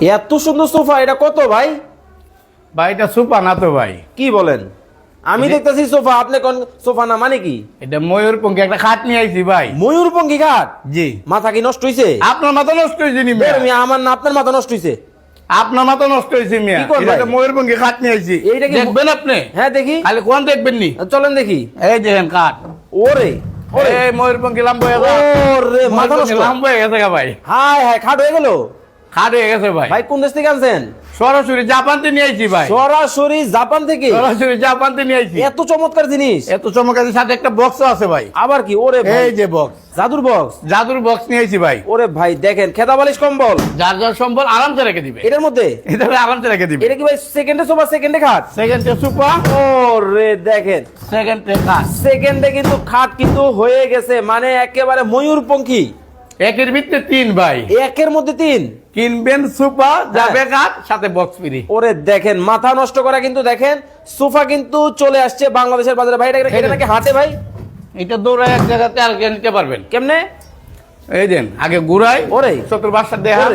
এত সুন্দর সোফা এটা কত ভাই? ভাই এটা সুপা না তো ভাই। কি বলেন? আমি দেখতেছি সোফা আপনি কোন সোফা না মানে কি? এটা ময়ূরপঙ্খী একটা খাট নিয়ে আইছি ভাই। ময়ূরপঙ্খী ঘাট জি। মাথা কি নষ্ট হইছে? আপনার মাথা নষ্ট হয়েছে নি মিয়া? আমার না আপনার মাথা নষ্ট হইছে। আপনার মাথা নষ্ট হয়েছে মিয়া? এটা একটা ময়ূরপঙ্খী খাট নিয়ে আইছি। এইটা কি- দেখবেন আপনি? হ্যাঁ দেখি। খালি কোন দেখবেন নি? চলেন দেখি। এই দেখেন খাট। ওরে ওরে। এই ময়ূরপঙ্খী লাম্ব হয়ে গেছে। ওরে মাথা নষ্ট। লাম্ব হয়ে গেছে ভাই। হায় হায় খাট হয়ে গেল? খাট হয়ে গেছে ভাই। ভাই কোন দেশ থেকে আনছেন? সরাসরি জাপানতে নিয়ে আইছি ভাই। সরাসরি জাপান থেকে? সরাসরি জাপানতে নিয়ে আইছি। এত চমৎকার জিনিস। এত চমকাদের সাথে একটা বক্স আছে ভাই। আবার কি? ওরে ভাই। এই যে বক্স জাদুর বক্স জাদুর বক্স নিয়ে আইছি ভাই। ওরে ভাই দেখেন খেতা বালিশ কম্বল। যার যার সম্বল আরামসে রেখে দিবে। এটার মধ্যে? এটা আরামসে রেখে দিবে। এটা কি ভাই সেকেন্ডে সোফা সেকেন্ডে খাট? সেকেন্ডে সুপা ওরে দেখেন। সেকেন্ডে খাট। সেকেন্ডে কিন্তু খাট কিন্তু হয়ে গেছে মানে একেবারে ময়ূরপঙ্খী। একের ভিতরে তিন ভাই। একের মধ্যে তিন? কিনবেন সুপা যাবে কাঠ সাথে বক্স ফ্রি ওরে দেখেন মাথা নষ্ট করা কিন্তু দেখেন সোফা কিন্তু চলে আসছে বাংলাদেশের বাজারে। ভাই এটা নাকি হাতে ভাই? এটা দৌড়ায় এক জায়গাতে আর কে নিতে পারবেন? কেমনে? এই দেন আগে ঘুরাই ওরে। চতুর বাসা দেহা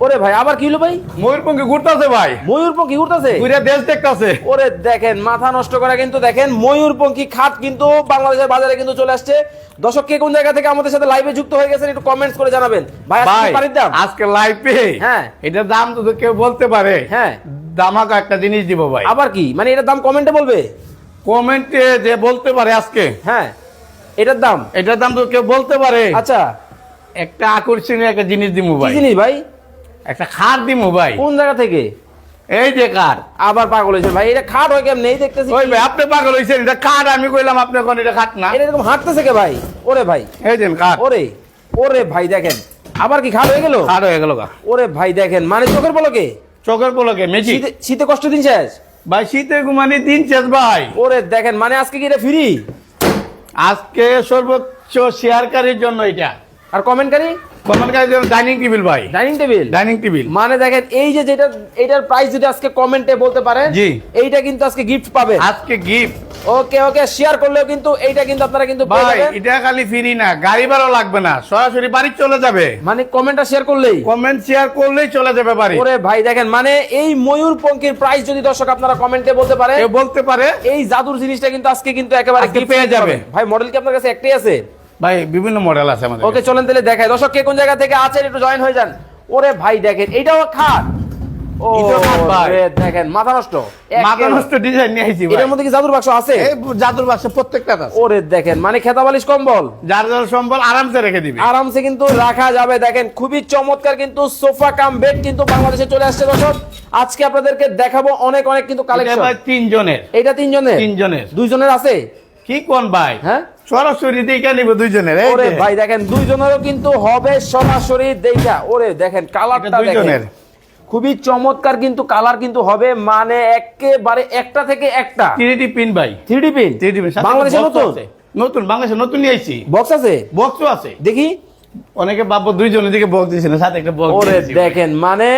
ওরে ভাই আবার কি হলো ভাই? ময়ূরপঙ্খী ঘুরতেছে ভাই। ময়ূরপঙ্খী উঠতেছে ঘুরে দেশ দেখতেছে। ওরে দেখেন মাথা নষ্ট করা কিন্তু দেখেন ময়ূরপঙ্খী খাট কিন্তু বাংলাদেশের বাজারে কিন্তু চলে আসছে। দর্শক কে কোন জায়গা থেকে আমাদের সাথে লাইভে যুক্ত হয়ে গেছেন একটু কমেন্টস করে জানাবেন। ভাই আজকে পানির দাম? আজকে লাইভে হ্যাঁ। এটার দাম তো কেউ বলতে পারে। হ্যাঁ। দামাকা একটা জিনিস দিব ভাই। আবার কি? মানে এটার দাম কমেন্টে বলবে? কমেন্টে যে বলতে পারে আজকে। হ্যাঁ। এটার দাম? এটার দাম তো কেউ বলতে পারে। আচ্ছা। একটা আকর্ষণীয় একটা জিনিস কি ভাই। জিনিস ভাই? একটা খাট দিমু ভাই কোন জায়গা থেকে? এই যে কার আবার পাগল হয়েছে ভাই এটা খাট হয় কেমনে? এই দেখতেছি ওই ভাই আপনি পাগল হয়েছেন এটা খাট আমি কইলাম আপনি কোন এটা খাট না। এরকম হাঁটতেছে কে ভাই? ওরে ভাই। এই দেন কাঠ ওরে ওরে ভাই দেখেন আবার কি খাট হয়ে গেল? খাট হয়ে গেল গা। ওরে ভাই দেখেন মানে চোখের পলকে? চোখের পলকে মেজি শীতে শীতে কষ্ট দিন শেষ? ভাই শীতে ঘুমানি দিন শেষ ভাই। ওরে দেখেন মানে আজকে কি এটা ফ্রি আজকে সর্বোচ্চ শেয়ারকারীর জন্য এটা। আর কমেন্টকারী কমেন্টকারীর জন্য ডাইনিং টেবিল ভাই। ডাইনিং টেবিল ডাইনিং টেবিল মানে দেখেন এই যে যেটা এটার প্রাইস যদি আজকে কমেন্টে বলতে পারেন জি। এইটা কিন্তু আজকে গিফট পাবেন আজকে গিফট ওকে ওকে শেয়ার করলেও কিন্তু এইটা কিন্তু আপনারা কিন্তু পেয়ে ভাই এটা খালি ফ্রি না গাড়ি ভাড়া লাগবে না সরাসরি বাড়ি চলে যাবে। মানে কমেন্টটা শেয়ার করলেই। কমেন্ট শেয়ার করলেই চলে যাবে বাড়ি। ওরে ভাই দেখেন মানে এই ময়ূর পঙ্কির প্রাইস যদি দর্শক আপনারা কমেন্টে বলতে পারে বলতে পারে। এই জাদুর জিনিসটা কিন্তু আজকে কিন্তু একেবারে পেয়ে যাবে। ভাই মডেল কি আপনার কাছে একটাই আছে? ভাই বিভিন্ন মডেল আছে আমাদের ওকে চলেন তাহলে দেখাই। দর্শক কে কোন জায়গা থেকে আছেন একটু জয়েন হয়ে যান। ওরে ভাই দেখেন এইটাও খাট। ও এটাও খাট দেখেন মাথা নষ্ট। মাথা নষ্ট ডিজাইন নিয়ে আইছি ভাই। মধ্যে কি জাদুর বাক্স আছে? জাদুর বাক্স প্রত্যেকটা আছে। ওরে দেখেন মানে খেতা বালিশ কম্বল। যার যার সম্বল আরামসে রেখে দিবে। আরামসে কিন্তু রাখা যাবে। দেখেন খুবই চমৎকার কিন্তু সোফা কাম বেড কিন্তু বাংলাদেশে চলে আসছে দর্শক। আজকে আপনাদেরকে দেখাবো অনেক অনেক কিন্তু কালেকশন তিনজনের। এটা তিনজনের? তিনজনের। দুইজনের আছে? কি কোন ভাই? হ্যাঁ? সরাসরি দিকে নিব দুইজনের ওরে ভাই দেখেন দুইজনেরও কিন্তু হবে সরাসরি দেখা। ওরে দেখেন কালারটা। দেখেন। খুবই চমৎকার কিন্তু কালার কিন্তু হবে মানে একেবারে একটা থেকে একটা। 3D পিন ভাই। Three pin? 3D পিন বাংলাদেশে নতুন। নতুন বাংলাদেশে নতুন নিয়ে আইছি। বক্স আছে? বক্সও আছে। দেখি। অনেকে বাবু দুইজনের দিকে বক্স দিয়েছে না সাথে একটা বক্স ওরে দেখেন মানে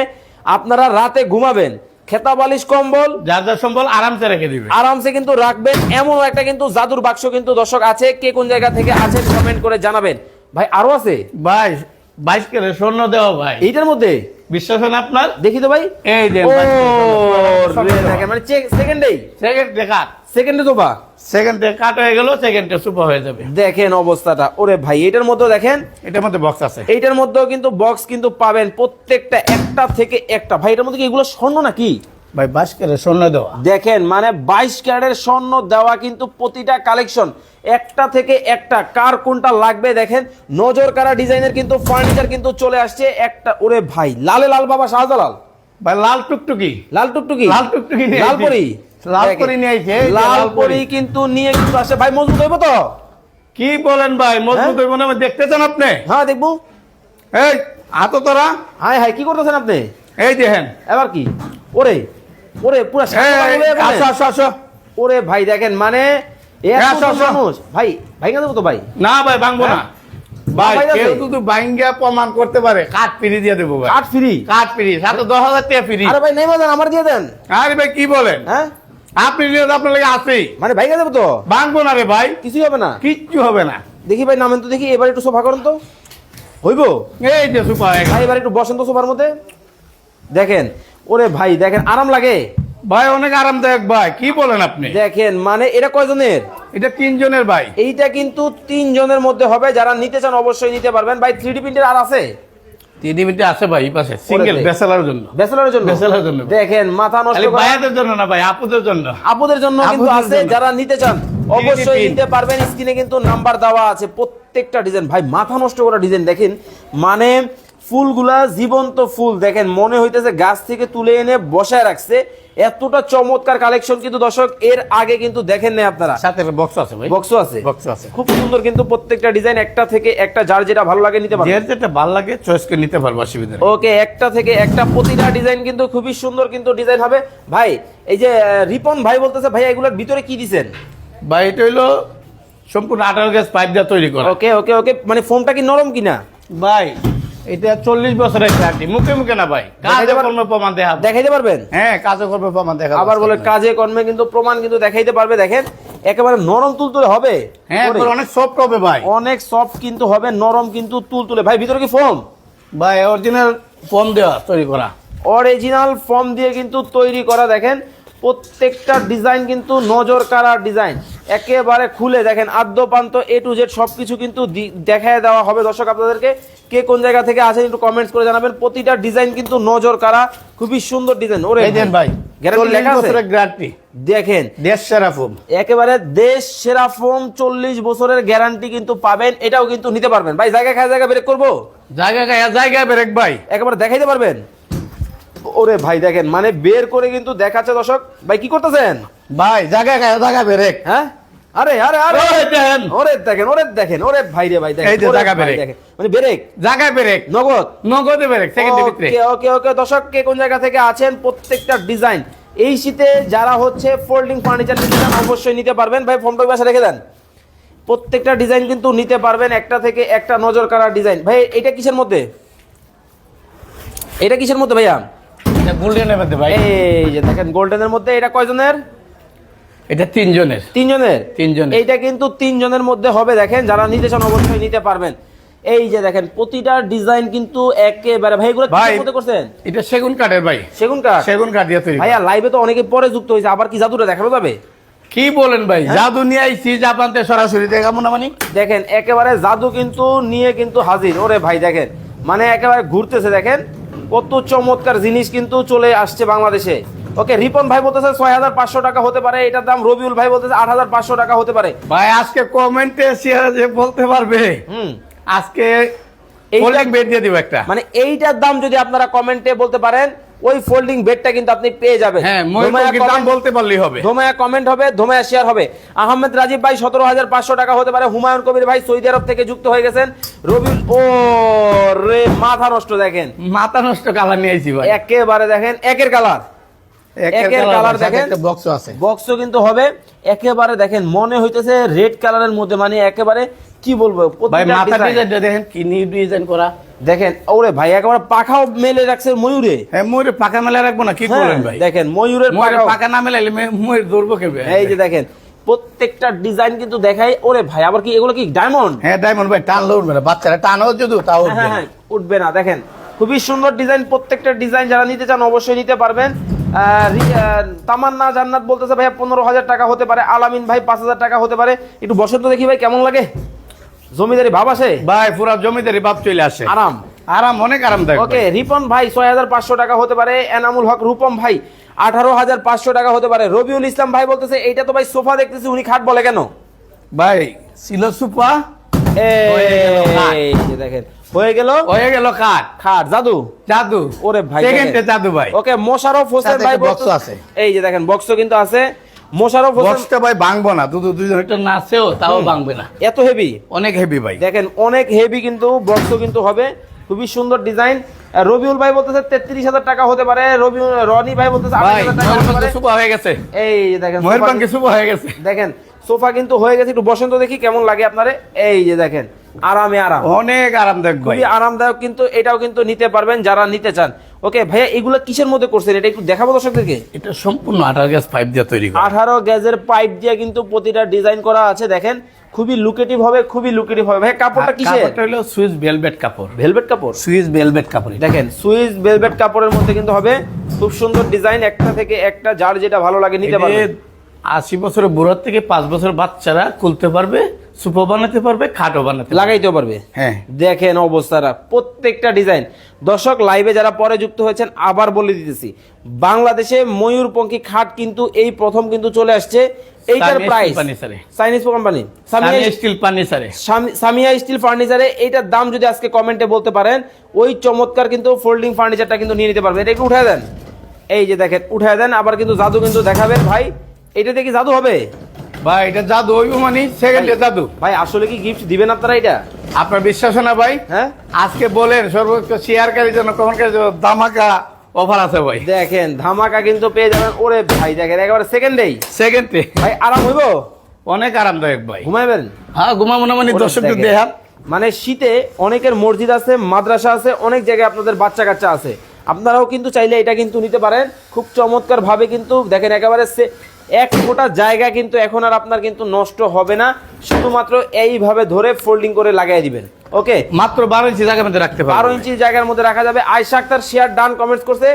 আপনারা রাতে ঘুমাবেন খেতা বালিশ কম্বল যার যার সম্বল আরামসে রেখে দিবে। আরামসে কিন্তু রাখবেন। এমন একটা কিন্তু জাদুর বাক্স কিন্তু দর্শক আছে। কে কোন জায়গা থেকে আছেন কমেন্ট করে জানাবেন। ভাই আরও আছে? ভাই বাইশ কেলে স্বর্ণ দেওয়া ভাই। এইটার মধ্যে? বিশ্বাস হয় আপনার? দেখি তো ভাই। এই যে মানে সেকেন্ডেই সেকেন্ড দেখা। সেকেন্ডে বা। সেকেন্ডে কাট হয়ে গেল সেকেন্ডে সুপার হয়ে যাবে। দেখেন অবস্থাটা। ওরে ভাই এটার মধ্যে দেখেন? এটার মধ্যে বক্স আছে। এইটার মধ্যেও কিন্তু বক্স কিন্তু পাবেন প্রত্যেকটা একটা থেকে একটা। ভাই এটার মধ্যে কি এগুলো স্বর্ণ নাকি? ভাই বাইশ কেরে স্বর্ণ দেওয়া। দেখেন মানে বাইশ ক্যারেটের স্বর্ণ দেওয়া কিন্তু প্রতিটা কালেকশন একটা থেকে একটা। কার কোনটা লাগবে দেখেন? নজর কারা ডিজাইনের কিন্তু ফার্নিচার কিন্তু চলে আসছে। একটা ওরে ভাই লালে লাল বাবা শাহজালাল। ভাই লাল টুকটুকি। লাল টুকটুকি? লাল টুকটুকি লাল পরি? লাল পরি নিয়ে আইছে, এই যে লাল লাল পরি। পরি। কিন্তু নিয়ে কিন্তু আসে। ভাই মজবুত হইব তো? কি বলেন ভাই মজবুত হইব না দেখতে চান আপনি? হ্যাঁ দেখব। এই তোরা। হাই হাই কি করতেছেন আপনি? এই দেখেন এবার কি? ওরে ওরে পুরো আসো আসো আসো। ওরে ভাই দেখেন মানে। মানুষ। ভাই ভাই কেন দেবো তো ভাই? না ভাই ভাঙবো না। হ্যাঁ? ভাই? কেউ যদি ভাঙ্গিয়া প্রমাণ করতে পারে কাঠ ফিরি দিয়ে দেবো ভাই। কাঠ ফ্রি? কাঠ ফিরি সাথে দশ হাজার টাকা ফিরি। আরে ভাই নেই আমার দিয়ে দেন। আরে ভাই কি বলেন? হ্যাঁ? আপনি নিয়ে আপনার লাগে আছেই মানে ভাই দেবো তো? ভাঙবো না রে ভাই। কিছুই হবে না? কিচ্ছু হবে না। দেখি ভাই নামেন তো দেখি এবার একটু সোফা করুন তো। হইব? এই যে সুপার ভাই এবার একটু বসেন তো সোফার মধ্যে। দেখেন ওরে ভাই দেখেন আরাম লাগে। ভাই অনেক আরামদায়ক ভাই কি বলেন আপনি? দেখেন মানে এটা কয়জনের? এটা তিনজনের ভাই। এইটা কিন্তু তিন জনের মধ্যে হবে যারা নিতে চান অবশ্যই নিতে পারবেন। ভাই থ্রি ডি প্রিন্টের আর আছে? আছে ভাই পাশে। সিঙ্গেল। জন্য। ব্যাচেলারের জন্য? জন্য। দেখেন মাথা নষ্ট করা ভাইয়াদের জন্য না ভাই আপুদের জন্য। আপুদের জন্য কিন্তু আছে যারা নিতে চান অবশ্যই নিতে পারবেন। স্ক্রিনে কিন্তু নাম্বার দেওয়া আছে প্রত্যেকটা ডিজাইন। ভাই মাথা নষ্ট করা ডিজাইন দেখেন। মানে ফুলগুলা জীবন্ত ফুল দেখেন। মনে হইতেছে গাছ থেকে তুলে এনে বসায় রাখছে। এতটা চমৎকার কালেকশন কিন্তু দর্শক এর আগে কিন্তু দেখেন নাই আপনারা। সাথে বক্স আছে ভাই। বক্সও আছে। বক্স আছে। খুব সুন্দর কিন্তু প্রত্যেকটা ডিজাইন একটা থেকে একটা যার যেটা ভালো লাগে নিতে পারবেন। যে যেটা ভালো লাগে চয়েস করে নিতে পারব অসুবিধা ওকে একটা থেকে একটা প্রতিটা ডিজাইন কিন্তু খুবই সুন্দর কিন্তু ডিজাইন হবে। ভাই এই যে রিপন ভাই বলতেছে ভাই এগুলোর ভিতরে কি দিছেন? ভাই এটা হইল সম্পূর্ণ আঠারো গ্যাস পাইপ দিয়ে তৈরি করা। ওকে ওকে ওকে মানে ফোমটা কি নরম কিনা? ভাই এটা চল্লিশ বছরের গ্যারান্টি মুখে মুখে না ভাই। কাজে কর্মে প্রমাণ দেখা দেখাইতে পারবেন? হ্যাঁ কাজে কর্মে প্রমাণ দেখা আবার বলে কাজে কর্মে কিন্তু প্রমাণ কিন্তু দেখাইতে পারবে দেখেন। একেবারে নরম তুলতুলে হবে? হ্যাঁ অনেক সফট হবে ভাই। অনেক সফট কিন্তু হবে নরম কিন্তু তুলতুলে। ভাই ভিতরে কি ফোম ভাই অরিজিনাল ফোন দেওয়া তৈরি করা। অরিজিনাল ফর্ম দিয়ে কিন্তু তৈরি করা দেখেন। প্রত্যেকটা ডিজাইন কিন্তু নজর কাড়ার ডিজাইন। একেবারে খুলে দেখেন আদ্য প্রান্ত এ টু জেড সব কিছু কিন্তু দেখায় দেওয়া হবে। দর্শক আপনাদেরকে কে কোন জায়গা থেকে আছেন একটু কমেন্টস করে জানাবেন। প্রতিটা ডিজাইন কিন্তু নজর কাড়া খুবই সুন্দর ডিজাইন। ওরে দেন ভাই দেখেন দেশ সেরা ফোন একেবারে দেশ সেরা ফোম চল্লিশ বছরের গ্যারান্টি কিন্তু পাবেন। এটাও কিন্তু নিতে পারবেন। ভাই জায়গা খায় জায়গা ব্রেক করব? জায়গা গায়ে জায়গায় বেরেক ভাই। একেবারে দেখাইতে পারবেন? ওরে ভাই দেখেন মানে বের করে কিন্তু দেখাচ্ছে দর্শক। ভাই কি করতেছেন? ভাই জায়গা গায়ে জায়গা বেরেক হ্যাঁ? আরে আরে আরে। ওরে দেখেন। ওরে দেখেন ওরে দেখেন ওরে ভাই রে ভাই দেখেন এই যে জায়গা ব্রেক। মানে ব্রেক জায়গায় বেরেক নগদ। নগদে বেরেক সেকেন্ডের ভিতরে ওকে ওকে ওকে দর্শক কে কোন জায়গা থেকে আছেন? প্রত্যেকটা ডিজাইন এই শীতে যারা হচ্ছে ফোল্ডিং ফার্নিচার নিতে চান অবশ্যই নিতে পারবেন। ভাই ফোনটা বাসা রেখে দেন। প্রত্যেকটা ডিজাইন কিন্তু নিতে পারবেন একটা থেকে একটা নজর কাড়া ডিজাইন ভাই এটা কিসের মধ্যে? এটা কিসের মধ্যে ভাইয়া? এটা গোল্ডেনের মধ্যে ভাই। এই যে দেখেন গোল্ডেনের মধ্যে এটা কয়জনের? এটা তিনজনের। তিনজনের? তিনজনের। এইটা কিন্তু তিনজনের মধ্যে হবে দেখেন যারা নিতে চান অবশ্যই নিতে পারবেন। এই যে দেখেন প্রতিটা ডিজাইন কিন্তু একেবারে ভাই এগুলো। মধ্যে করছেন? এটা সেগুন কাঠের ভাই। সেগুন কাঠ? সেগুন কাঠ দিয়ে তৈরি। ভাইয়া লাইভে তো অনেকে পরে যুক্ত হয়েছে আবার কি জাদুটা দেখানো যাবে? কি বলেন ভাই জাদু নিয়ে আইছি জাপানতে সরাসরি দেখাবো না মানে। দেখেন একেবারে জাদু কিন্তু নিয়ে কিন্তু হাজির। ওরে ভাই দেখেন মানে একেবারে ঘুরতেছে দেখেন। কত চমৎকার জিনিস কিন্তু চলে আসছে বাংলাদেশে। ওকে রিপন ভাই বলতেছে ছয় হাজার পাঁচশো টাকা হতে পারে এটার দাম রবিউল ভাই বলতেছে আট হাজার পাঁচশো টাকা হতে পারে। ভাই আজকে কমেন্টে যে বলতে পারবে। হুম। আজকে এইটা- বেড দিয়ে দিব একটা। মানে এইটার দাম যদি আপনারা কমেন্টে বলতে পারেন ওই ফোল্ডিং বেডটা কিন্তু আপনি পেয়ে যাবেন। হ্যাঁ দাম বলতে পারলেই হবে। ধোমায়া কমেন্ট হবে ধোমায়া শেয়ার হবে। আহমেদ রাজীব ভাই সতেরো হাজার পাঁচশো টাকা হতে পারে। হুমায়ুন কবির ভাই সৌদি আরব থেকে যুক্ত হয়ে গেছেন। রবি ও রে মাথা নষ্ট দেখেন। মাথা নষ্ট কালার নিয়ে আইছি ভাই। একেবারে দেখেন একের কালার একের কালার দেখেন। বক্স আছে। বক্সও কিন্তু হবে। একেবারে দেখেন মনে হইতেছে রেড কালারের মধ্যে মানে একেবারে কি বলব ভাই প্রতিটা মাথা ডিজাইনটা দেখেন কি নিউ ডিজাইন করা। দেখেন ওরে ভাই একেবারে পাখাও মেলে রাখছে ময়ূরে। হ্যাঁ ময়ূরে পাখা মেলা রাখব না কি হ্যাঁ, করলেন ভাই? দেখেন ময়ূরের পাখা না মেলাইলে ময়ূর ধরবো কেবে? এই যে দেখেন প্রত্যেকটা ডিজাইন কিন্তু দেখাই ওরে ভাই আবার কি এগুলো কি ডায়মন্ড হ্যাঁ ডায়মন্ড ভাই টানলে উঠবে না বাচ্চারা টানো যদি তাও উঠবে হ্যাঁ না। হ্যাঁ উঠবে না দেখেন খুবই সুন্দর ডিজাইন প্রত্যেকটা ডিজাইন যারা নিতে চান অবশ্যই নিতে পারবেন। তামান্না জান্নাত বলতেছে ভাইয়া পনেরো হাজার টাকা হতে পারে আলামিন ভাই পাঁচ হাজার টাকা হতে পারে। একটু বসন্ত দেখি ভাই কেমন লাগে? জমিদারি ভাব আসে ভাই পুরা জমিদারি বাপ চলে আসে। আরাম। আরাম অনেক আরাম দেয় ওকে রিপন ভাই ছয় হাজার পাঁচশো টাকা হতে পারে। এনামুল হক রূপম ভাই আঠারো হাজার পাঁচশো টাকা হতে পারে। রবিউল ইসলাম ভাই বলতেছে এইটা তো ভাই সোফা দেখতেছি উনি খাট বলে কেন? ভাই ছিল হয়ে এই দেখেন হয়ে গেল হয়ে গেল কাঠ খাট জাদু? জাদু। ওরে ভাই সেকেন্ডে জাদু ভাই। ওকে মোশারফ হোসেন ভাই বক্স আছে। এই যে দেখেন বক্সও কিন্তু আছে। মোশারফ হোসেন ভাই ভাঙবো না দুটো দুজন একটা নাচেও তাও ভাঙবে না। এত হেভি অনেক হেভি ভাই। দেখেন অনেক হেভি কিন্তু বক্সও কিন্তু হবে। খুবই সুন্দর ডিজাইন রবিউল ভাই বলতেছে তেত্রিশ হাজার টাকা হতে পারে। রবি রনি ভাই বলতেছে। সুপা হয়ে গেছে। এই দেখেন সুপা হয়ে গেছে। দেখেন সোফা কিন্তু হয়ে গেছে। একটু বসন্ত দেখি কেমন লাগে আপনারে। এই যে দেখেন আরামে আরাম। অনেক আরামদায়ক খুবই আরামদায়ক কিন্তু এটাও কিন্তু নিতে পারবেন যারা নিতে চান। ওকে ভাইয়া এগুলো কিসের মধ্যে করছেন? এটা একটু দেখাবো দর্শকদেরকে। এটা সম্পূর্ণ আঠারো গ্যাস পাইপ দিয়ে তৈরি আঠারো গ্যাসের পাইপ দিয়ে কিন্তু প্রতিটা ডিজাইন করা আছে দেখেন। খুবই লুকেটিভ হবে খুবই লুকেটিভ হবে। ভাই কাপড়টা কিসের? কাপড়টা হলো সুইস ভেলভেট কাপড়। ভেলভেট কাপড়? সুইস ভেলভেট কাপড় দেখেন সুইস ভেলভেট কাপড়ের মধ্যে কিন্তু হবে খুব সুন্দর ডিজাইন একটা থেকে একটা যার যেটা ভালো লাগে নিতে পারবে আশি বছরের বুড়ার থেকে পাঁচ বছর বাচ্চারা খুলতে পারবে সুপো বানাতে পারবে খাটও বানাতে পারবে। লাগাইতেও পারবে। হ্যাঁ। দেখেন অবস্থাটা প্রত্যেকটা ডিজাইন। দর্শক লাইভে যারা পরে যুক্ত হয়েছেন আবার বলে দিতেছি বাংলাদেশে ময়ূরপঙ্খী খাট কিন্তু এই প্রথম কিন্তু চলে আসছে এইটার price. Chinese company Samia steel ফার্নিচারে Samia steel ফার্নিচারে এইটার দাম যদি আজকে কমেন্টে বলতে পারেন ওই চমৎকার কিন্তু ফোল্ডিং ফার্নিচারটা কিন্তু নিয়ে নিতে পারবেন। এটা একটু উঠায় দেন। এই যে দেখেন উঠায় দেন আবার কিন্তু জাদু কিন্তু দেখাবেন ভাই। এটা দেখি জাদু হবে? ভাই এটা জাদু হইব মানে সেকেন্ডে জাদু। ভাই আসলে কি গিফট দিবেন আপনারা এটা? আপনার বিশ্বাস না ভাই? হ্যাঁ? আজকে বলেন সর্বোচ্চ শেয়ারকারীর জন্য জন্য দামাকা অফার আছে ভাই। দেখেন ধামাকা কিন্তু পেয়ে যাবেন। ওরে ভাই দেখেন একেবারে সেকেন্ডেই সেকেন্ডে ভাই আরাম হইব? অনেক আরামদায়ক ভাই। ঘুমাইবেন? হ্যাঁ ঘুমাবো না মানে দর্শকদের দেখেন। মানে শীতে অনেকের মসজিদ আছে মাদ্রাসা আছে অনেক জায়গায় আপনাদের বাচ্চা কাচ্চা আছে। আপনারাও কিন্তু চাইলে এটা কিন্তু নিতে পারেন। খুব চমৎকার ভাবে কিন্তু দেখেন একেবারে এক ফোঁটা জায়গা কিন্তু এখন আর আপনার কিন্তু নষ্ট হবে না। শুধুমাত্র এইভাবে ধরে ফোল্ডিং করে লাগাই দিবেন। ওকে? মাত্র বারো ইঞ্চি জায়গার মধ্যে রাখতে বারো ইঞ্চি জায়গার মধ্যে রাখা যাবে। Aysha Akter share done comments করছে।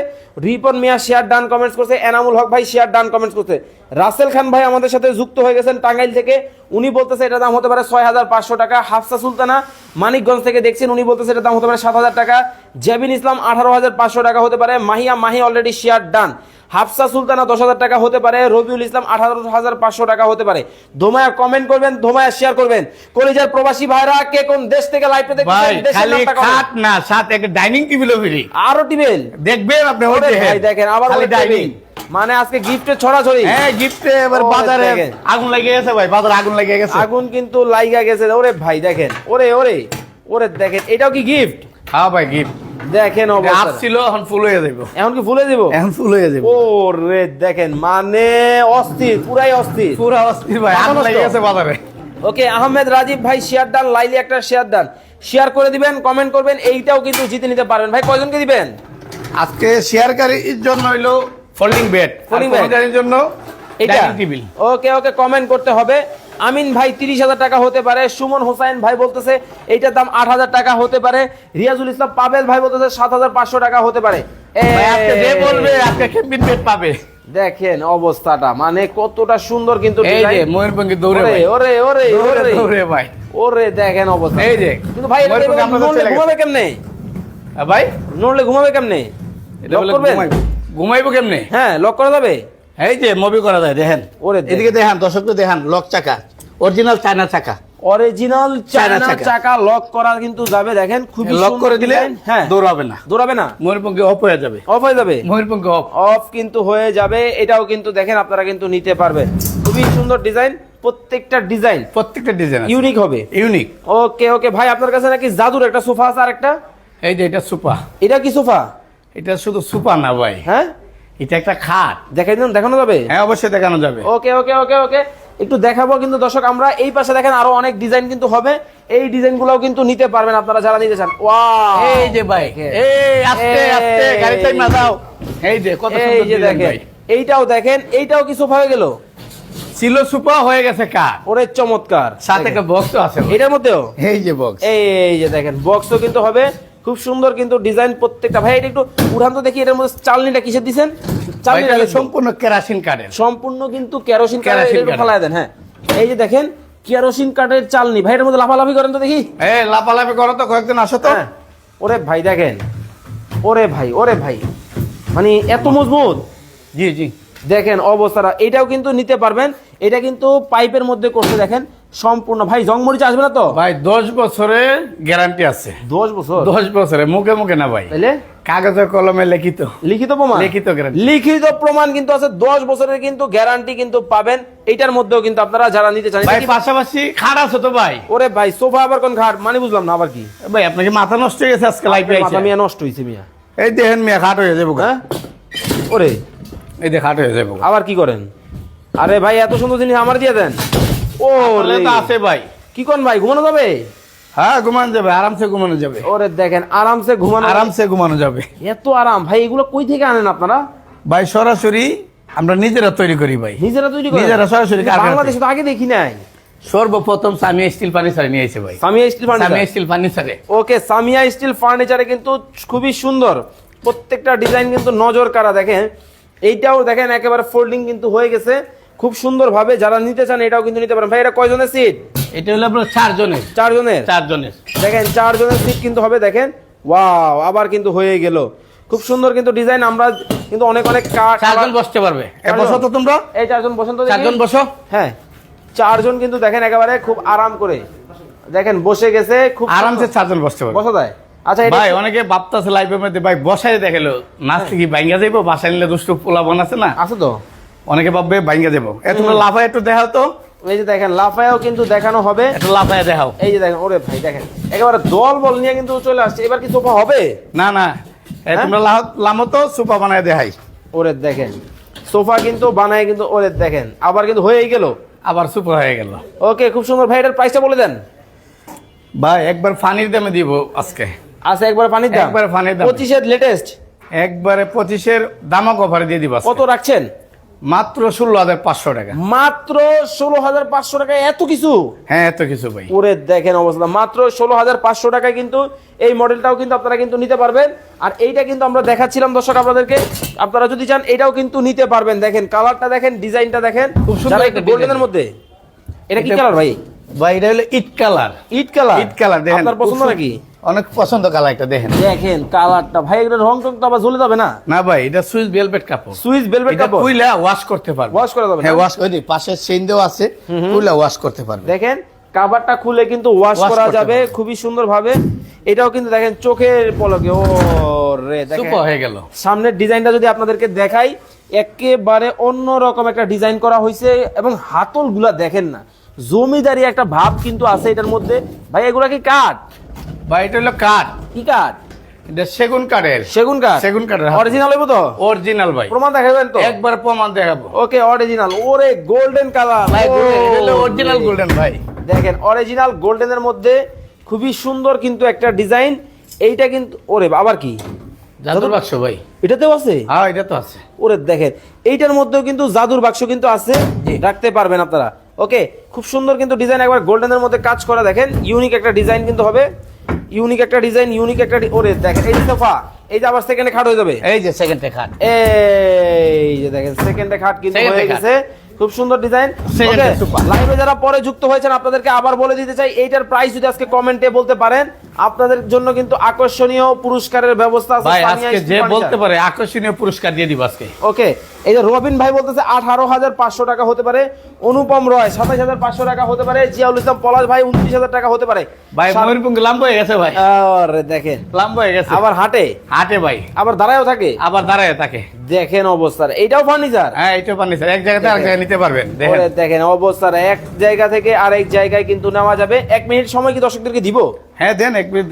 Ripon Mia share done comments করছে। এনামুল হক ভাই শেয়ার ডান কমেন্টস করছে। রাসেল খান ভাই আমাদের সাথে যুক্ত হয়ে গেছেন টাঙ্গাইল থেকে। উনি বলতেছে এটা দাম হতে পারে ছয় হাজার পাঁচশো টাকা। হাফসা সুলতানা মানিকগঞ্জ থেকে দেখছেন উনি বলতেছে এটা দাম হতে পারে সাত হাজার টাকা। জেবিন ইসলাম আঠারো হাজার পাঁচশো টাকা হতে পারে। Mahiya Mahi already share done Hafsa Sultana দশ হাজার টাকা হতে পারে রবিউল ইসলাম আঠারো হাজার পাঁচশো টাকা হতে পারে। ধোমায়া কমেন্ট করবেন ধোমায়া শেয়ার করবেন। কলিজার প্রবাসী ভাইরা কে কোন দেশ থেকে লাইভে ভাই খালি খাট না সাথে একটা ডাইনিং টেবিলও ফ্রি। আরও টিবেল দেখবেন আপনি ওই দেখেন। ভাই দেখেন আবার ডাইনিং মানে আজকে গিফটের ছড়াছড়ি। হ্যাঁ গিফটে এবার বাজারে আগুন লেগে গেছে ভাই বাজারে আগুন লেগে গেছে। আগুন কিন্তু লাইগা গেছে। ওরে ভাই দেখেন ওরে ওরে ওরে দেখেন এটাও কি গিফট হ্যাঁ ভাই গিফট। দেখেন ছিল এখন ফুল হয়ে যাবে এখন কি ভুলে দিব এখন ফুল হয়ে যাবে ওরে দেখেন মানে অস্থির পুরাই অস্থির। পুরো অস্থির ভাই লেগে নষ্ট। গেছে বাজারে। ওকে আহমেদ রাজীব ভাই শেয়ার ডান লাইলি একটা শেয়ার ডান শেয়ার করে দিবেন কমেন্ট করবেন এইটাও কিন্তু জিতে নিতে পারবেন। ভাই কয়জনকে দিবেন? আজকে শেয়ারকারীর জন্য হইল ফোল্ডিং বেড ফোল্ডিং জন্য এটা টেবিল ওকে ওকে কমেন্ট করতে হবে। আমিন ভাই তিরিশ হাজার টাকা হতে পারে সুমন হোসাইন ভাই বলতেছে এইটার দাম আট হাজার টাকা হতে পারে রিয়াজুল ইসলাম পাবেল ভাই বলতেছে সাত হাজার পাঁচশো টাকা হতে পারে। যে বলবে আজকে ক্যাম্পিং বেড পাবে। দেখেন অবস্থাটা মানে কতটা সুন্দর কিন্তু এই যে design। দৌড়ে ভাই। ওরে ওরে ওরে। দৌড়ে ভাই। ওরে দেখেন অবস্থা। এই যে, কিন্তু ভাই এটা ময়ূরপঙ্খী এভাবে আপনাদের নড়লে ঘুমাবে কেমনে? ভাই? নড়লে ঘুমাবে কেমনে? এটা লক বলে করবেন? ঘুমাইবো। ঘুমাইবো কেমনে? হ্যাঁ লক করা যাবে? এই যে মুভি করা যায় দেখেন। ওরে এদিকে দেখেন দর্শকদের দেখেন লক চাকা। অরিজিনাল চায়না চাকা। অরিজিনাল চায়না চাকা। লক করা কিন্তু যাবে দেখেন খুবই লক করে দিলে। হ্যাঁ। দৌড়াবে না। দৌড়াবে না? ময়ূরপঙ্খী অফ হয়ে যাবে। অফ হয়ে যাবে? ময়ূরপঙ্খী অফ অফ কিন্তু হয়ে যাবে এটাও কিন্তু দেখেন আপনারা কিন্তু নিতে পারবেন। খুবই সুন্দর ডিজাইন প্রত্যেকটা ডিজাইন প্রত্যেকটা ডিজাইন ইউনিক হবে। ইউনিক ওকে ওকে ভাই আপনার কাছে নাকি জাদুর একটা সোফা আছে আর একটা? এই যে এটা সুপা এটা কি সোফা? এটা শুধু সুপা না ভাই। হ্যাঁ? এটা একটা খাট। দেখাই দিন দেখানো যাবে? হ্যাঁ অবশ্যই দেখানো যাবে। ওকে ওকে ওকে ওকে। একটু দেখাবো কিন্তু দর্শক আমরা এই পাশে দেখেন আরও অনেক ডিজাইন কিন্তু হবে। এই ডিজাইন গুলাও কিন্তু নিতে পারবেন আপনারা যারা নিতে চান। ওয়াও! এই যে ভাই এই আস্তে আস্তে গাড়ি চাই না দাও। এই যে কত সুন্দর ডিজাইন ভাই। এইটাও দেখেন এইটাও কি সোফা হয়ে গেল? ছিল সুপা হয়ে গেছে কাঠ। ওরে চমৎকার। সাথে একটা বক্স আছে এটার মধ্যেও? এই যে বক্স এই যে দেখেন বক্সও কিন্তু হবে। খুব সুন্দর কিন্তু ডিজাইন প্রত্যেকটা। ভাই এটা একটু উঠান তো দেখি এটার মধ্যে চালনিটা কিসের দিছেন? চালনিটা চালনি সম্পূর্ণ কেরাসিন কাঠের সম্পূর্ণ কিন্তু কেরোসিন কাঠের একটু ফালায় দেন হ্যাঁ। এই যে দেখেন কেরোসিন কাঠের চালনি। ভাই এটার মধ্যে লাফালাফি করেন তো দেখি। এই লাফালাফি করো তো কয়েকজন আসো তো। হ্যাঁ। ওরে ভাই দেখেন। ওরে ভাই ওরে ভাই। মানে এত মজবুত। জি জি। দেখেন অবস্থাটা এটাও কিন্তু নিতে পারবেন। এটা কিন্তু পাইপের মধ্যে করতে দেখেন। সম্পূর্ণ। ভাই জংমরিচ আসবে না তো? ভাই দশ বছরে গ্যারান্টি আছে। দশ বছর? দশ বছরে মুখে মুখে না ভাই। তাইলে? কাগজে কলমে লিখিত। লিখিত প্রমাণ? লিখিত। লিখিত প্রমাণ কিন্তু আছে দশ বছরের কিন্তু গ্যারান্টি কিন্তু পাবেন। এটার মধ্যেও কিন্তু আপনারা যারা নিতে চান ভাই পাশাপাশি খাট আছে তো ভাই। ওরে ভাই সোফা আবার কোন ঘাট মানে বুঝলাম না আবার কি। ভাই আপনাকে মাথা নষ্ট হয়ে গেছে আজকে লাইফে মাথা মিয়া নষ্ট হয়েছে মিয়া। এই দেখেন মিয়া খাট হয়ে যাব হ্যাঁ? ওরে। এই যে খাট হয়ে যাব আবার কি করেন? আরে ভাই এত সুন্দর জিনিস আমার দিয়ে দেন। ও আছে ভাই। কি কোন ভাই ঘুমানো যাবে? হ্যাঁ ঘুমানো যাবে আরামসে ঘুমানো যাবে। ওরে দেখেন আরামসে ঘুমানো আরামসে ঘুমানো যাবে। এত আরাম। ভাই এগুলো কই থেকে আনেন আপনারা? ভাই সরাসরি আমরা নিজেরা তৈরি করি ভাই। নিজেরা তৈরি করেন? নিজেরা সরাসরি বাংলাদেশে তো আগে দেখি নাই। সর্বপ্রথম সামিয়া স্টিল ফার্নিচার নিয়ে এসে ভাই। সামিয়া স্টিল সামিয়া স্টিল ফার্নিচারে। ওকে সামিয়া স্টিল ফার্নিচারে কিন্তু খুবই সুন্দর। প্রত্যেকটা ডিজাইন কিন্তু নজর কারা দেখেন। এইটাও দেখেন একেবারে ফোল্ডিং কিন্তু হয়ে গেছে। খুব সুন্দর ভাবে যারা নিতে চান এটাও কিন্তু নিতে পারেন। ভাই এটা কয়জনের সিট এটা হলো আপনার চারজনের। চারজনের? চারজনের। দেখেন চারজনের সিট কিন্তু হবে দেখেন। ওয়াও আবার কিন্তু হয়ে গেল। খুব সুন্দর কিন্তু ডিজাইন আমরা কিন্তু অনেক অনেক চারজন বসতে পারবে। বসো তো তোমরা। এই চারজন বসন্ত দেখি। চারজন বসো। হ্যাঁ চারজন কিন্তু দেখেন একেবারে খুব আরাম করে। দেখেন বসে গেছে খুব আরামসে চারজন বসতে পারবে। বসা যায় আচ্ছা ভাই অনেকে ভাবতেছে লাইফের মধ্যে ভাই বসাই দেখাল। নাচতে কি বাইঙ্গা যাইবো? বাসায় নিলে দুষ্টু পোলা বানাচ্ছে না? আছে তো। অনেকে ভাববে বাইঙ্গা দেবো। এ তোমরা লাফায় একটু দেখাও তো। এই যে দেখেন লাফায়াও কিন্তু দেখানো হবে। একটু লাফায় দেখাও। এই যে দেখেন ওরে ভাই দেখেন। একেবারে দল বল নিয়ে কিন্তু চলে আসছে। এবার কি সোফা হবে? না না। এ তোমরা লামো তো সুপা বানায় দেখাই। ওরে দেখেন সোফা কিন্তু বানায় কিন্তু ওরে দেখেন আবার কিন্তু হয়েই গেল। আবার সুপার হয়ে গেল। ওকে খুব সুন্দর। ভাই এটার প্রাইসটা বলে দেন। ভাই একবার ফানির দামে দিব আজকে। আচ্ছা একবার পানির দাম। একবারে পানির দাম। পঁচিশের লেটেস্ট একবারে পঁচিশের দামক অফারে দিয়ে দিব কত রাখছেন? মাত্র ষোলো হাজার পাঁচশো টাকা। মাত্র ষোলো হাজার পাঁচশো টাকায় এত কিছু? হ্যাঁ এত কিছু ভাই। ওরে দেখেন অবস্থা। মাত্র ষোলো হাজার পাঁচশো টাকায় কিন্তু এই মডেলটাও কিন্তু আপনারা কিন্তু নিতে পারবেন। আর এইটা কিন্তু আমরা দেখাচ্ছিলাম দর্শক আপনাদেরকে। আপনারা যদি চান এটাও কিন্তু নিতে পারবেন। দেখেন কালারটা দেখেন ডিজাইনটা দেখেন। খুব সুন্দর গোল্ডেনের মধ্যে। এটা কি কালার ভাই? ভাই এটা হলো ইট কালার। ইট কালার। ইট কালার দেখেন আপনার পছন্দ নাকি? অনেক পছন্দ কালার এটা দেখেন। দেখেন কালারটা। ভাই এগুলো রং টং তো আবার জ্বলে যাবে না? না ভাই এটা সুইস ভেলভেট কাপড়। সুইস ভেলভেট এটা কাপড়? কুইলা ওয়াশ করতে পারবে। ওয়াশ করা যাবে হ্যাঁ ওয়াশ ওই পাশে চেইন দেওয়া আছে কুইলা ওয়াশ করতে পারবে। দেখেন কাভারটা খুলে কিন্তু ওয়াশ করা যাবে। খুবই সুন্দর ভাবে এটাও কিন্তু দেখেন চোখের পলকে ও রে দেখেন। সুপার হয়ে গেল। সামনের ডিজাইনটা যদি আপনাদেরকে দেখাই একেবারে অন্য রকম একটা ডিজাইন করা হয়েছে এবং হাতলগুলা দেখেন না জমিদারি একটা ভাব কিন্তু আছে এটার মধ্যে। ভাই এগুলা কি কাঠ? ভাই এটা হলো কাঠ। কি কাঠ? এটা সেগুন কাঠের। সেগুন কাঠ? সেগুন কাঠের অরিজিনাল হইব তো? অরিজিনাল ভাই। প্রমাণ দেখাবেন তো? একবার প্রমাণ দেখাবো। ওকে অরিজিনাল ওরে গোল্ডেন কালার ভাই অরিজিনাল গোল্ডেন ভাই। দেখেন অরিজিনাল গোল্ডেনের মধ্যে খুবই সুন্দর কিন্তু একটা ডিজাইন এইটা কিন্তু ওরে আবার কি? জাদুর বাক্স ভাই। এটাতেও আছে? হ্যাঁ এটা তো আছে। ওরে দেখেন এইটার মধ্যেও কিন্তু জাদুর বাক্স কিন্তু আছে। রাখতে পারবেন আপনারা। ওকে খুব সুন্দর কিন্তু ডিজাইন একবার গোল্ডেনের মধ্যে কাজ করা দেখেন ইউনিক একটা ডিজাইন কিন্তু হবে। ইউনিক একটা ডিজাইন ইউনিক একটা ওরে দেখেন এই সোফা এই যে আবার সেকেন্ডে খাট হয়ে যাবে। এই যে সেকেন্ডে খাট। এই যে দেখেন সেকেন্ডে খাট কিন্তু হয়ে গেছে। খুব সুন্দর ডিজাইন। লাইভে যারা পরে যুক্ত হয়েছেন আপনাদেরকে আবার বলে দিতে চাই এইটার প্রাইস যদি আজকে কমেন্টে বলতে পারেন আপনাদের জন্য কিন্তু আকর্ষণীয় পুরস্কারের ব্যবস্থা আছে আজকে যে বলতে পারে আকর্ষণীয় পুরস্কার দিয়ে দিব আজকে। ওকে এই যে রবিন ভাই বলতেছে আঠারো হাজার পাঁচশো টাকা হতে পারে অনুপম রয় সাতাশ হাজার পাঁচশো টাকা হতে পারে জিয়াউল ইসলাম পলাশ ভাই উনত্রিশ হাজার টাকা হতে পারে। ভাই ময়ূরপুঙ্গ লাম্ব হয়ে গেছে ভাই। আরে দেখেন। লাম্ব হয়ে গেছে। আবার হাটে? হাটে ভাই। আবার দাঁড়ায়ও থাকে? আবার দাঁড়ায় থাকে। দেখেন অবস্থার এইটাও ফার্নিচার? হ্যাঁ এটা ফার্নিচার। এক জায়গাতে আরেক জায়গায় নিতে পারবেন দেখেন। অবস্থার এক জায়গা থেকে আরেক জায়গায় কিন্তু নেওয়া যাবে। এক মিনিট সময় কি দর্শকদেরকে দিব? হ্যাঁ দেন এক মিনিট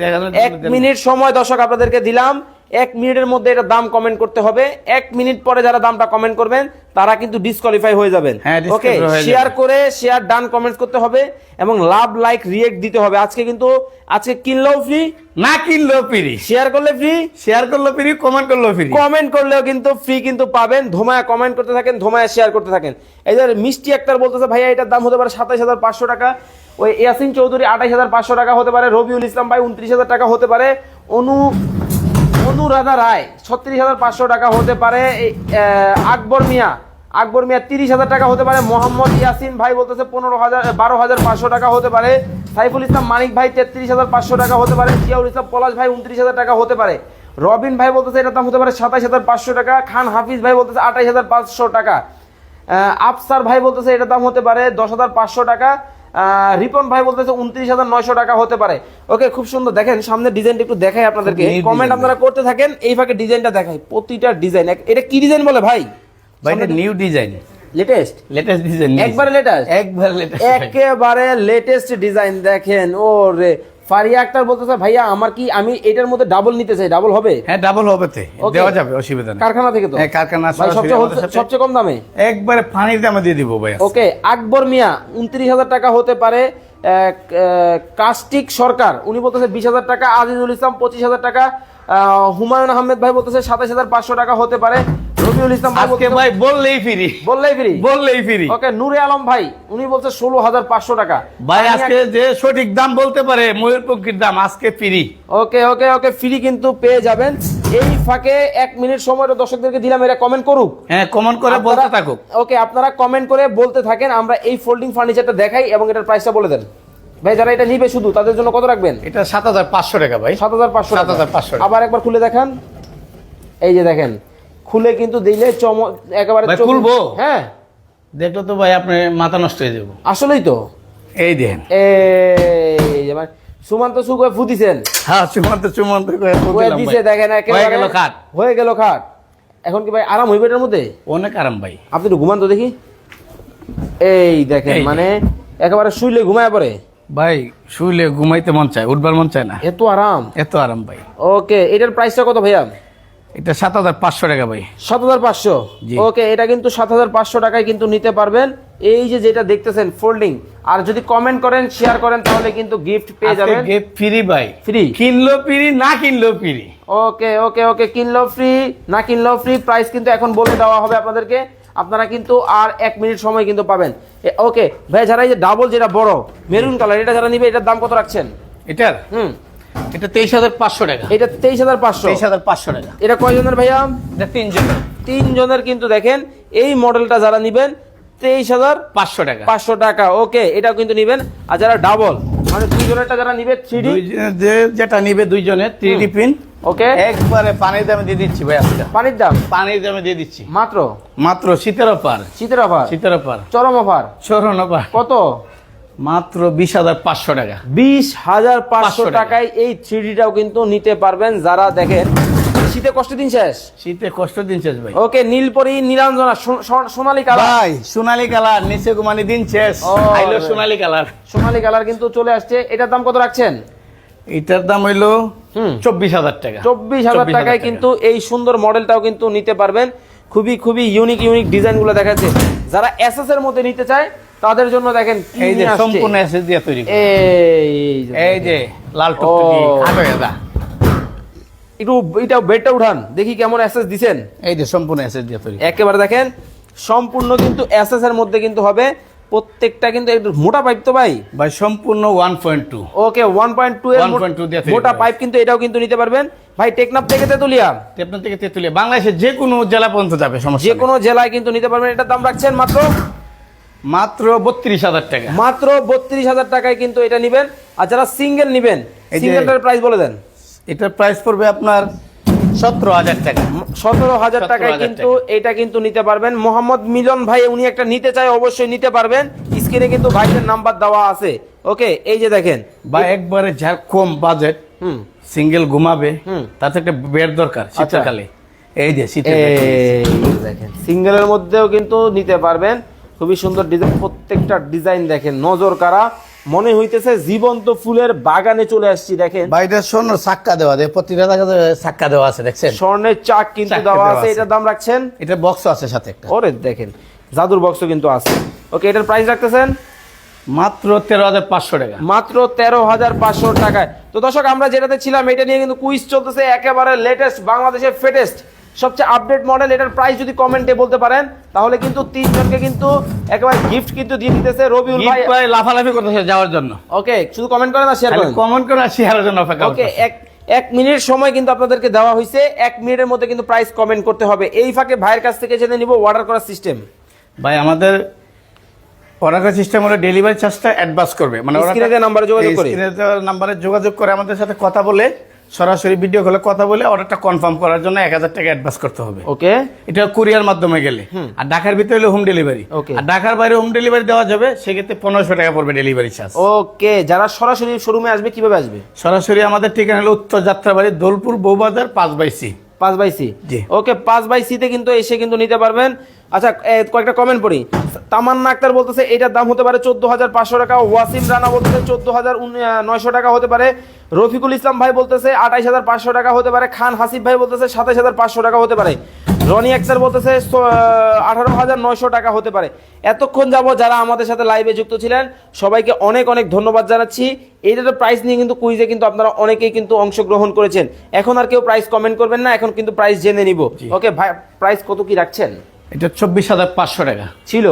এক মিনিট সময় দর্শক আপনাদেরকে দিলাম। এক মিনিটের মধ্যে এটা দাম কমেন্ট করতে হবে। এক মিনিট পরে যারা দামটা কমেন্ট করবেন তারা কিন্তু ডিসকোয়ালিফাই হয়ে যাবেন। হ্যাঁ, ওকে শেয়ার করে শেয়ার ডান কমেন্টস করতে হবে এবং লাভ লাইক রিয়েক্ট দিতে হবে। আজকে কিন্তু আজকে কিনলেও ফ্রি না কিনলেও ফ্রি শেয়ার করলে ফ্রি শেয়ার করল ফ্রি কমেন্ট করল ফ্রি কমেন্ট করলেও কিন্তু ফ্রি কিন্তু পাবেন। ধোমায়া কমেন্ট করতে থাকেন ধোমায়া শেয়ার করতে থাকেন। এই যে মিষ্টি একটার বলতেছে ভাইয়া এটার দাম হতে পারে সাতাশ হাজার পাঁচশো টাকা। ওই ইয়াসিন চৌধুরী আঠাশ হাজার পাঁচশো টাকা হতে পারে। রবিউল ইসলাম ভাই উনত্রিশ হাজার টাকা হতে পারে। অনু অনুরাধা রায়, ছত্রিশ হাজার পাঁচশো টাকা হতে পারে আকবর মিয়া। আকবর মিয়া তিরিশ হাজার টাকা হতে পারে, মোহাম্মদ ইয়াসিন ভাই বলতেছে পনেরো হাজার বারো হাজার পাঁচশো টাকা হতে পারে, সাইফুল ইসলাম মানিক ভাই তেত্রিশ হাজার পাঁচশো টাকা হতে পারে, জিয়াউল ইসলাম, পলাশ ভাই উনত্রিশ হাজার টাকা হতে পারে। রবিন ভাই বলতেছে এটার দাম হতে পারে সাতাশ হাজার পাঁচশো টাকা, খান হাফিজ ভাই বলতেছে আঠাশ হাজার পাঁচশো টাকা। আফসার ভাই বলতেছে এটার দাম হতে পারে দশ হাজার পাঁচশো টাকা। রিপন ভাই বলতেছে উনত্রিশ হাজার নয়শো টাকা হতে পারে। ওকে খুব সুন্দর। দেখেন সামনে ডিজাইনটা একটু দেখাই আপনাদেরকে। কমেন্ট আপনারা করতে থাকেন এই ফাঁকে ডিজাইনটা দেখাই। প্রতিটা ডিজাইন এটা কি ডিজাইন বলে ভাই? ভাই এটা new design latest latest design একবারে লেটেস্ট একবারে লেটেস্ট একেবারে লেটেস্ট ডিজাইন দেখেন। ও রে ফারিয়া আক্তার বলতেছে ভাইয়া আমার কি আমি এটার মধ্যে ডাবল নিতে চাই ডাবল হবে? হ্যাঁ ডাবল হবে তে। দেওয়া যাবে অসুবিধা নেই। কারখানা থেকে তো? হ্যাঁ, কারখানা সবচেয়ে সবচেয়ে কম দামে? একবারে ফানির দামে দিয়ে দিব ভাই ওকে আকবর মিয়া উনত্রিশ হাজার টাকা হতে পারে কাস্টিক সরকার। উনি বলতেছে বিশ হাজার টাকা আজিজুল ইসলাম পঁচিশ হাজার টাকা হুমায়ুন আহমেদ ভাই বলতেছে সাতাশ হাজার পাঁচশো টাকা হতে পারে। রবিউল ইসলাম ভাই আজকে ভাই বললেই ফ্রি। বললেই ফ্রি? বললেই ফ্রি। ওকে নূরে আলম ভাই উনি বলছে ষোলো হাজার পাঁচশো টাকা। ভাই আজকে যে সঠিক দাম বলতে পারে ময়ূরপঙ্খীর দাম আজকে ফ্রি। ওকে ওকে ওকে ফ্রি কিন্তু পেয়ে যাবেন। এই ফাঁকে এক মিনিট সময় দর্শকদেরকে দিলাম এরা কমেন্ট করুক। হ্যাঁ কমন করে বলতে থাকুক। ওকে আপনারা কমেন্ট করে বলতে থাকেন আমরা এই ফোল্ডিং ফার্নিচারটা দেখাই এবং এটার প্রাইসটা বলে দেন। ভাই যারা এটা নিবে শুধু তাদের জন্য কত রাখবেন? এটা সাত হাজার পাঁচশো টাকা ভাই। সাত হাজার পাঁচশো 7,500 আবার একবার খুলে দেখান। এই যে দেখেন খুলে কিন্তু দিলে চম একেবারে খুলবো? হ্যাঁ। দেখলে তো ভাই আপনি মাথা নষ্ট হয়ে যাব। আসলেই তো। এই দেখেন। এই যে মানে সুমান্ত সুখ হয়ে ফুদিছেন। হ্যাঁ করে ফুল হয়ে দিছে ভাই। দেখেন হয়ে একেবারে গেল খাট। হয়ে গেল খাট। এখন কি ভাই আরাম হইবে এটার মধ্যে? অনেক আরাম ভাই। আপনি একটু ঘুমান তো দেখি। এই দেখেন মানে একেবারে শুইলে ঘুমায় পড়ে। ভাই শুইলে ঘুমাইতে মন চায় উঠবার মন চায় না। এত আরাম? এত আরাম ভাই। ওকে এটার প্রাইসটা কত ভাইয়া? এটা সাত হাজার পাঁচশো টাকা ভাই। সাত হাজার পাঁচশো? জি। ওকে এটা কিন্তু সাত হাজার পাঁচশো টাকায় কিন্তু নিতে পারবেন। এই যে যেটা দেখতেছেন ফোল্ডিং আর যদি কমেন্ট করেন শেয়ার করেন তাহলে কিন্তু গিফট পেয়ে যাবেন। গিফট ফ্রি ভাই। ফ্রি কিনলো ফ্রি না কিনলো ফ্রি ওকে ওকে ওকে কিনলো ফ্রি না কিনলো ফ্রি প্রাইস কিন্তু এখন বলে দেওয়া হবে আপনাদেরকে। আপনারা কিন্তু আর এক মিনিট সময় কিন্তু পাবেন। ওকে ভাই যারা এই যে ডাবল যেটা বড় মেরুন কালার এটা যারা নিবে এটার দাম কত রাখছেন? এটার? হুম। এটা তেইশ হাজার পাঁচশো টাকা। এটা তেইশ হাজার পাঁচশো। তেইশ হাজার পাঁচশো টাকা। এটা কয়জনের ভাইয়া? এটা তিনজন তিনজনের কিন্তু দেখেন এই মডেলটা যারা নিবেন তেইশ হাজার পাঁচশো টাকা। পাঁচশো টাকা। ওকে এটাও কিন্তু নিবেন। আর যারা ডাবল মানে দুইজনেরটা যারা নিবে থ্রি ডি যে- যেটা নিবে দুইজনে থ্রি ডি পিন ওকে। একবারে পানির দামে দিয়ে দিচ্ছি ভাই আজকে। পানির দাম? পানির দামে দিয়ে দিচ্ছি। মাত্র? মাত্র শীতের অফার। শীতের অফার? শীতের অফার। চরম অফার? চরম অফার। কত? মাত্র বিশ হাজার পাঁচশো টাকা। বিশ হাজার পাঁচশো টাকায় এই থ্রি ডিটাও কিন্তু নিতে পারবেন। যারা দেখেন শীতে কষ্ট দিন শেষ? শীতে কষ্ট দিন শেষ ভাই। ওকে নীলপরি নীলাঞ্জনা সোনালী কালার। ভাই সোনালী কালার নিচে গুমানি দিন শেষ। আইলো। সোনালী কালার। সোনালী কালার কিন্তু চলে আসছে। এটার দাম কত রাখছেন? এটার দাম হইল চব্বিশ হাজার টাকা। চব্বিশ হাজার টাকায় কিন্তু এই সুন্দর মডেলটাও কিন্তু নিতে পারবেন। খুবই খুবই ইউনিক ইউনিক ডিজাইনগুলো দেখাচ্ছে। যারা এসএস এর মধ্যে নিতে চায় তাদের জন্য দেখেন এই যে। সম্পূর্ণ এসএস দিয়ে তৈরি এই যে এই যে লাল টুকটুকি একটু এটা বেডটা উঠান দেখি কেমন এসএস দিছেন। এই যে সম্পূর্ণ এসএস দিয়ে তৈরি। একেবারে দেখেন সম্পূর্ণ কিন্তু এসএস এর মধ্যে কিন্তু হবে প্রত্যেকটা কিন্তু একটু মোটা পাইপ তো ভাই। ভাই সম্পূর্ণ one point two okay one point two এর 1.2 দিয়ে মোটা পাইপ কিন্তু এটাও কিন্তু নিতে পারবেন। ভাই টেকনাফ থেকে তেতুলিয়া। আপনার থেকে তেতুলিয়া বাংলাদেশের যে কোনো জেলা পর্যন্ত যাবে সমস্যা যে কোনো জেলায় কিন্তু নিতে পারবেন এটার দাম রাখছেন মাত্র? মাত্র বত্রিশ হাজার টাকা। মাত্র বত্রিশ হাজার টাকায় কিন্তু এটা নিবেন। আর যারা সিঙ্গেল নিবেন সিঙ্গেলটার প্রাইস বলে দেন। এটার প্রাইস পড়বে আপনার সতেরো হাজার টাকা। সতেরো হাজার 17,000 টাকায় কিন্তু এটা কিন্তু নিতে পারবেন। মোহাম্মদ মিলন ভাই উনি একটা নিতে চায় অবশ্যই নিতে পারবেন। স্ক্রিনে কিন্তু ভাইদের নাম্বার দেওয়া আছে। ওকে এই যে দেখেন। বা একবারে যার কম বাজেট হুম। সিঙ্গেল ঘুমাবে হুম। তাতে একটা বেড দরকার আচ্ছা। শীতকালে। এই যে যে দেখেন সিঙ্গেলের মধ্যেও কিন্তু নিতে পারবেন। খুবই সুন্দর ডিজাইন প্রত্যেকটা ডিজাইন দেখেন নজর কারা মনে হইতেছে জীবন্ত ফুলের বাগানে চলে আসছি দেখেন। বা এটা স্বর্ণ চাক্কা দেওয়া দেয় প্রতিটা চাক্কা দেওয়া আছে দেখছেন? স্বর্ণের চাক কিন্তু দেওয়া আছে আছে। এটার দাম রাখছেন? এটা বক্স আছে সাথে একটা। ওরে দেখেন জাদুর বক্সও কিন্তু আছে। ওকে এটার প্রাইস রাখতেছেন? মাত্র তেরো হাজার পাঁচশো টাকা। মাত্র তেরো হাজার পাঁচশো টাকায়। তো দর্শক আমরা যেটাতে ছিলাম এটা নিয়ে কিন্তু কুইজ চলতেছে একেবারে লেটেস্ট বাংলাদেশের ফেটেস্ট সবচেয়ে আপডেট মডেল এটার প্রাইস যদি কমেন্টে বলতে পারেন তাহলে কিন্তু তিনজনকে কিন্তু একেবারে গিফট কিন্তু দিয়ে দিতেছে রবিউল ভাই। লাফালাফি করতেছে যাওয়ার জন্য। ওকে শুধু কমেন্ট করেন না শেয়ার করেন। কমন করে শেয়ারের জন্য অপেক্ষা ওকে এক এক মিনিট সময় কিন্তু আপনাদেরকে দেওয়া হয়েছে। এক মিনিটের মধ্যে কিন্তু প্রাইস কমেন্ট করতে হবে। এই ফাঁকে ভাইয়ের কাছ থেকে জেনে নিব অর্ডার করার সিস্টেম ভাই আমাদের অর্ডার করার সিস্টেম হলো ডেলিভারি চার্জটা অ্যাডভান্স করবে। মানে স্ক্রিনে নাম্বারে যোগাযোগ করে। স্ক্রিনে নাম্বারে যোগাযোগ করে আমাদের সাথে কথা বলে সরাসরি ভিডিও কলে কথা বলে অর্ডারটা কনফার্ম করার জন্য এক হাজার টাকা অ্যাডভান্স করতে হবে। ওকে এটা কুরিয়ার মাধ্যমে গেলে। আর ঢাকার ভিতরে হলে হোম ডেলিভারি ওকে আর ঢাকার বাইরে হোম ডেলিভারি দেওয়া যাবে সেক্ষেত্রে পনেরোশো টাকা পড়বে ডেলিভারি চার্জ ওকে যারা সরাসরি শোরুমে আসবে কীভাবে আসবে? সরাসরি আমাদের ঠিকানা হলো উত্তর যাত্রাবাড়ি দোলপুর বৌবাজার পাঁচ বাই সি। পাঁচ বাই সি? জি। ওকে পাঁচ বাই সিতে কিন্তু এসে কিন্তু নিতে পারবেন। আচ্ছা কয়েকটা কমেন্ট পড়ি। তামান্না আক্তার বলতেছে এটার দাম হতে পারে চোদ্দ হাজার পাঁচশো টাকা। ওয়াসিম রানা বলতেছে চোদ্দ হাজার নয়শো টাকা হতে পারে। রফিকুল ইসলাম ভাই বলতেছে আঠাইশ হাজার পাঁচশো টাকা হতে পারে। খান হাসিফ ভাই বলতেছে সাতাইশ হাজার পাঁচশো টাকা হতে পারে। রনি এক্সার বলতেছে আঠারো হাজার নয়শো টাকা হতে পারে। এতক্ষণ যাব যারা আমাদের সাথে লাইভে যুক্ত ছিলেন সবাইকে অনেক অনেক ধন্যবাদ জানাচ্ছি। এইটার প্রাইস নিয়ে কিন্তু কুইজে কিন্তু আপনারা অনেকেই কিন্তু অংশগ্রহণ করেছেন। এখন আর কেউ প্রাইস কমেন্ট করবেন না এখন কিন্তু প্রাইস জেনে নিব। ওকে ভাই প্রাইস কত কি রাখছেন? এটা চব্বিশ হাজার পাঁচশো টাকা। ছিল?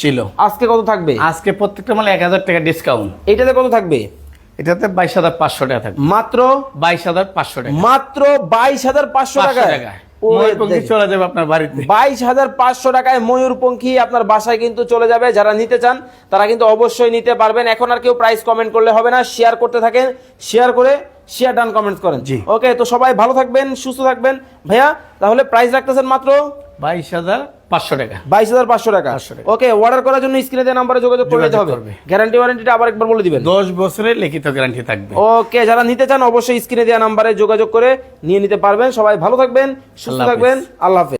ছিল। আজকে কত থাকবে? আজকে প্রত্যেকটা মালে এক হাজার টাকা ডিসকাউন্ট এটাতে কত থাকবে? এটাতে বাইশ হাজার পাঁচশো টাকা থাকবে। মাত্র? বাইশ হাজার পাঁচশো টাকা। মাত্র বাইশ হাজার পাঁচশো টাকা টাকা চলে যাবে আপনার বাড়িতে। বাইশ হাজার পাঁচশো টাকায় ময়ূরপঙ্খী আপনার বাসায় কিন্তু চলে যাবে। যারা নিতে চান তারা কিন্তু অবশ্যই নিতে পারবেন। এখন আর কেউ প্রাইস কমেন্ট করলে হবে না। শেয়ার করতে থাকেন। শেয়ার করে শেয়ার ডান কমেন্টস করেন। জি। ওকে তো সবাই ভালো থাকবেন সুস্থ থাকবেন। ভাইয়া তাহলে প্রাইস রাখতেছেন মাত্র? বাইশ হাজার পাঁচশো টাকা। বাইশ হাজার পাঁচশো টাকা। 500 টাকা। ওকে অর্ডার করার জন্য স্ক্রিনে দেওয়া নাম্বারে যোগাযোগ করে নিতে যোগাযোগ হবে। গ্যারান্টি ওয়ারেন্টিটা আবার একবার বলে দিবেন। দশ বছরের লিখিত গ্যারান্টি থাকবে। ওকে যারা নিতে চান অবশ্যই স্ক্রিনে দেওয়া নাম্বারে যোগাযোগ করে নিয়ে নিতে পারবেন। সবাই ভালো থাকবেন সুস্থ থাকবেন। আল্লাহ হাফেজ।